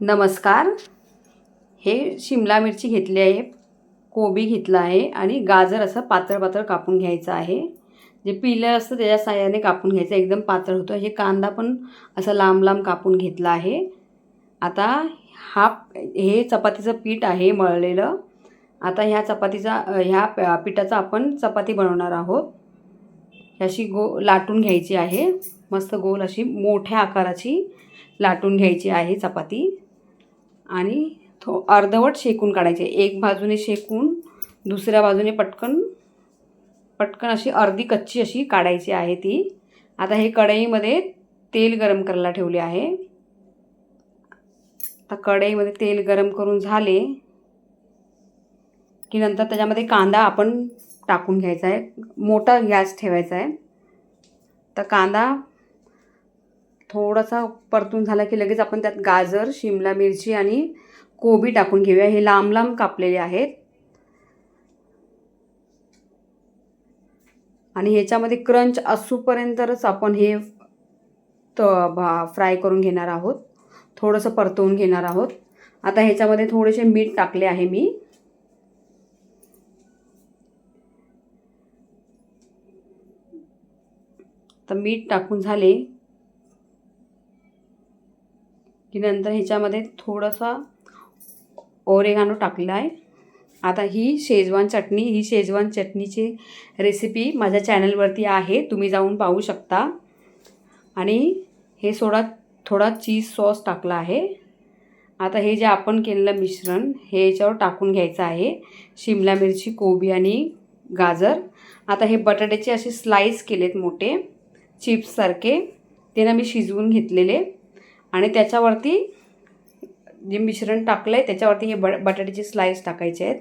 नमस्कार. हे शिमला मिरची घेतली आहे कोबी घेतला आहे आणि गाजर असं पातळ पातळ कापून घ्यायचं आहे. जे पिलं असतं त्याच्या साह्याने कापून घ्यायचं एकदम पातळ होतं. हे कांदा पण असं लांब लांब कापून घेतला आहे. आता हा हे चपातीचं पीठ आहे मळलेलं. आता ह्या चपातीचा ह्या पिठाचा आपण चपाती बनवणार आहोत. अशी गो लाटून घ्यायची आहे. मस्त गोल अशी मोठ्या आकाराची लाटून घ्यायची आहे चपाती. आणि थो अर्धवट शेकून काढायचे. एक बाजूने शेकून दुसऱ्या बाजूने पटकन पटकन अशी अर्धी कच्ची अशी काढायची आहे ती. आता हे कढईमध्ये तेल गरम करायला ठेवले आहे. आता कढईमध्ये तेल गरम करून झाले की नंतर त्याच्यामध्ये कांदा आपण टाकून घ्यायचा आहे. मोठा गॅस ठेवायचा आहे. तर कांदा थोडासा परतून झाला की लगेच आपण त्यात गाजर शिमला मिरची आणि कोबी टाकून घेऊया. हे लांब लांब कापलेले आहेत. आणि ह्याच्यामध्ये क्रंच असूपर्यंतच आपण हे त भा फ्राय करून घेणार आहोत. थोडंसं परतवून घेणार आहोत. आता ह्याच्यामध्ये थोडेसे मीठ टाकले आहे मी. तर मीठ टाकून झाले. की नंतर ह्याच्यामध्ये थोडासा ओरेगानो टाकला आहे. आता ही शेजवान चटणी ही शेजवान चटणीची रेसिपी माझ्या चॅनलवरती आहे. तुम्ही जाऊन पाहू शकता. आणि हे सोडा थोडा चीज सॉस टाकला आहे. आता हे जे आपण केलेलं मिश्रण हे याच्यावर टाकून घ्यायचं आहे. शिमला मिरची कोबी आणि गाजर. आता हे बटाट्याचे असे स्लाईस केलेत मोठे. चिप्ससारखे ते ना मी शिजवून घेतलेले. आणि त्याच्यावरती जे मिश्रण टाकलं आहे त्याच्यावरती हे ब बटाट्याचे स्लाईस टाकायचे आहेत.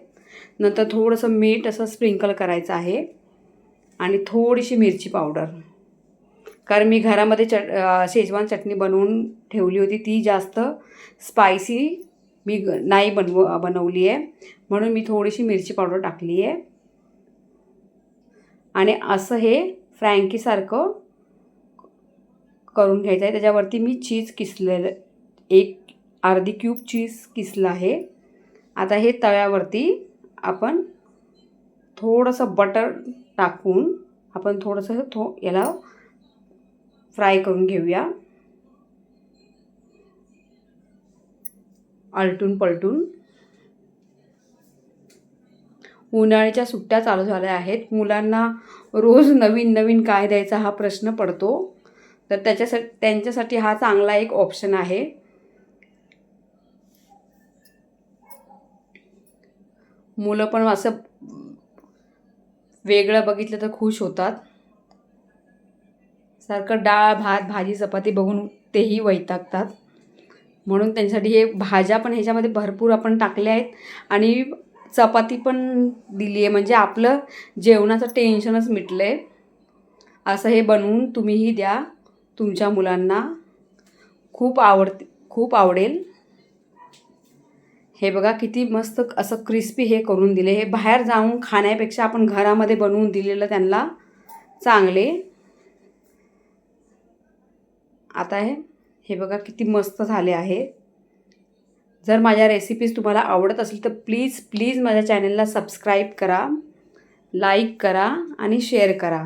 नंतर थोडंसं मीठ असं स्प्रिंकल करायचं आहे. आणि थोडीशी मिरची पावडर कारण मी घरामध्ये चट शेजवान चटणी बनवून ठेवली होती ती जास्त स्पायसी मी नाही बनव बनवली आहे. म्हणून मी थोडीशी मिरची पावडर टाकली आहे. आणि असं हे फ्रँकीसारखं करून घ्यायचं आहे. त्याच्यावरती मी चीज किसलेलं एक अर्धी क्यूब चीज किसलं आहे. आता हे तव्यावरती आपण थोडंसं बटर टाकून आपण थोडंसं थो याला फ्राय करून घेऊया. आलटून पलटून. उन्हाळ्याच्या सुट्ट्या चालू झाल्या आहेत. मुलांना रोज नवीन नवीन काय द्यायचा हा प्रश्न पडतो. तर त्याच्यासाठी त्यांच्यासाठी हा चांगला एक ऑप्शन आहे. मुलं पण असं वेगळं बघितलं तर खुश होतात. सारखं डाळ भात भाजी चपाती बघून तेही वैतागतात. म्हणून त्यांच्यासाठी हे भाज्या पण ह्याच्यामध्ये भरपूर आपण टाकल्या आहेत. आणि चपाती पण दिली आहे. म्हणजे आपलं जेवणाचं टेन्शनच मिटलं आहे असं हे बनवून तुम्हीही द्या. तुमच्या मुलांना खूप आवडते खूप आवडेल. हे बघा किती मस्त असं क्रिस्पी हे करून दिले. हे बाहेर जाऊन खाण्यापेक्षा आपण घरामध्ये बनवून दिलेलं त्यांना चांगले. आता हे हे बघा किती मस्त झाले आहे. जर माझ्या रेसिपीज तुम्हाला आवडत असेल तर प्लीज प्लीज माझ्या चॅनलला सबस्क्राईब करा लाईक करा आणि शेअर करा.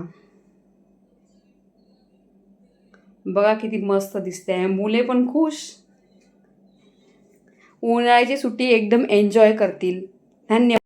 बघा किती मस्त दिसते आहे मुले पण खुश. उन्हाळ्याची सुट्टी एकदम एन्जॉय करतील. धन्यवाद.